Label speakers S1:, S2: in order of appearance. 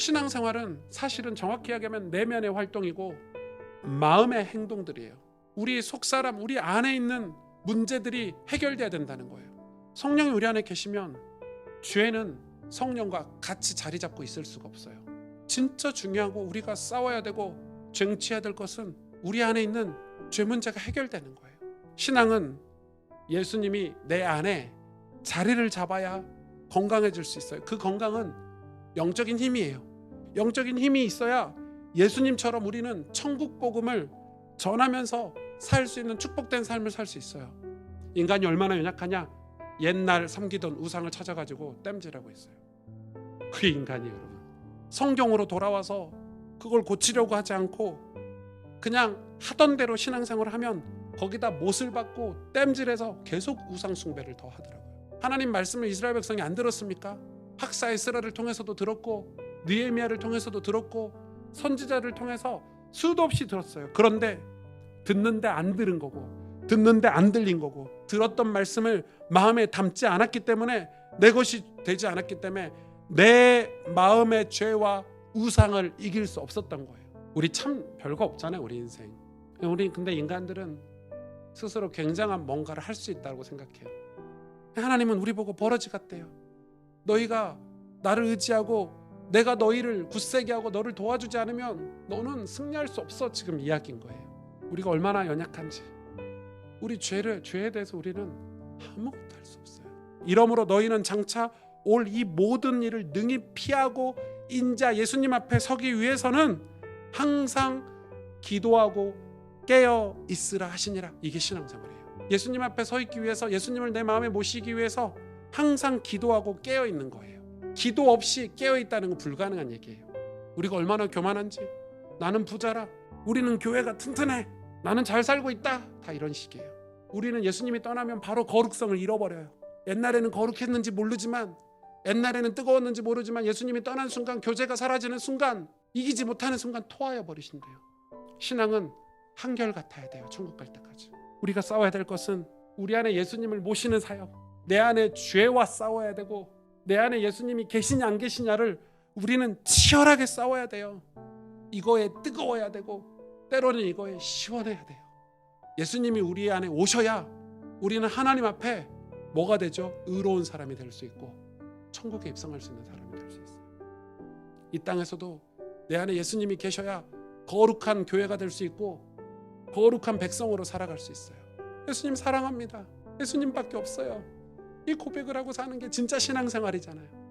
S1: 신앙생활은 사실은 정확히 이야기하면 내면의 활동이고 마음의 행동들이에요. 우리 속사람, 우리 안에 있는 문제들이 해결돼야 된다는 거예요. 성령이 우리 안에 계시면 죄는 성령과 같이 자리 잡고 있을 수가 없어요. 진짜 중요하고 우리가 싸워야 되고 쟁취해야 될 것은 우리 안에 있는 죄 문제가 해결되는 거예요. 신앙은 예수님이 내 안에 자리를 잡아야 건강해질 수 있어요. 그 건강은 영적인 힘이에요. 영적인 힘이 있어야 예수님처럼 우리는 천국 복음을 전하면서 살 수 있는 축복된 삶을 살 수 있어요. 인간이 얼마나 연약하냐? 옛날 섬기던 우상을 찾아가지고 땜질하고 있어요. 그게 인간이에요, 여러분. 성경으로 돌아와서 그걸 고치려고 하지 않고 그냥 하던 대로 신앙생활을 하면 거기다 못을 받고 땜질해서 계속 우상 숭배를 더 하더라고요. 하나님 말씀을 이스라엘 백성이 안 들었습니까? 학사 에스라를 통해서도 들었고 느헤미야를 통해서도 들었고 선지자를 통해서 수도 없이 들었어요. 그런데 듣는데 안 들은 거고 듣는데 안 들린 거고 들었던 말씀을 마음에 담지 않았기 때문에 내 것이 되지 않았기 때문에 내 마음의 죄와 우상을 이길 수 없었던 거예요. 우리 참 별거 없잖아요, 우리 인생. 우리 근데 인간들은 스스로 굉장한 뭔가를 할 수 있다고 생각해요. 하나님은 우리 보고 버러지 같대요. 너희가 나를 의지하고 내가 너희를 굳세게 하고 너를 도와주지 않으면 너는 승리할 수 없어 지금 이야기인 거예요. 우리가 얼마나 연약한지 우리 죄를 죄에 대해서 우리는 아무것도 할 수 없어요. 이러므로 너희는 장차 올 이 모든 일을 능히 피하고 인자 예수님 앞에 서기 위해서는 항상 기도하고 깨어 있으라 하시니라 이게 신앙생활이에요. 예수님 앞에 서 있기 위해서 예수님을 내 마음에 모시기 위해서 항상 기도하고 깨어 있는 거예요. 기도 없이 깨어 있다는 건 불가능한 얘기예요. 우리가 얼마나 교만한지 나는 부자라 우리는 교회가 튼튼해 나는 잘 살고 있다 다 이런 식이에요. 우리는 예수님이 떠나면 바로 거룩성을 잃어버려요. 옛날에는 거룩했는지 모르지만 옛날에는 뜨거웠는지 모르지만 예수님이 떠난 순간 교제가 사라지는 순간 이기지 못하는 순간 토하여 버리신대요. 신앙은 한결 같아야 돼요. 천국 갈 때까지. 우리가 싸워야 될 것은 우리 안에 예수님을 모시는 사역. 내 안에 죄와 싸워야 되고 내 안에 예수님이 계시냐 안 계시냐를 우리는 치열하게 싸워야 돼요. 이거에 뜨거워야 되고 때로는 이거에 시원해야 돼요. 예수님이 우리 안에 오셔야 우리는 하나님 앞에 뭐가 되죠? 의로운 사람이 될 수 있고 천국에 입성할 수 있는 사람이 될 수 있어요. 이 땅에서도 내 안에 예수님이 계셔야 거룩한 교회가 될 수 있고 거룩한 백성으로 살아갈 수 있어요. 예수님 사랑합니다. 예수님밖에 없어요. 이 고백을 하고 사는 게 진짜 신앙생활이잖아요.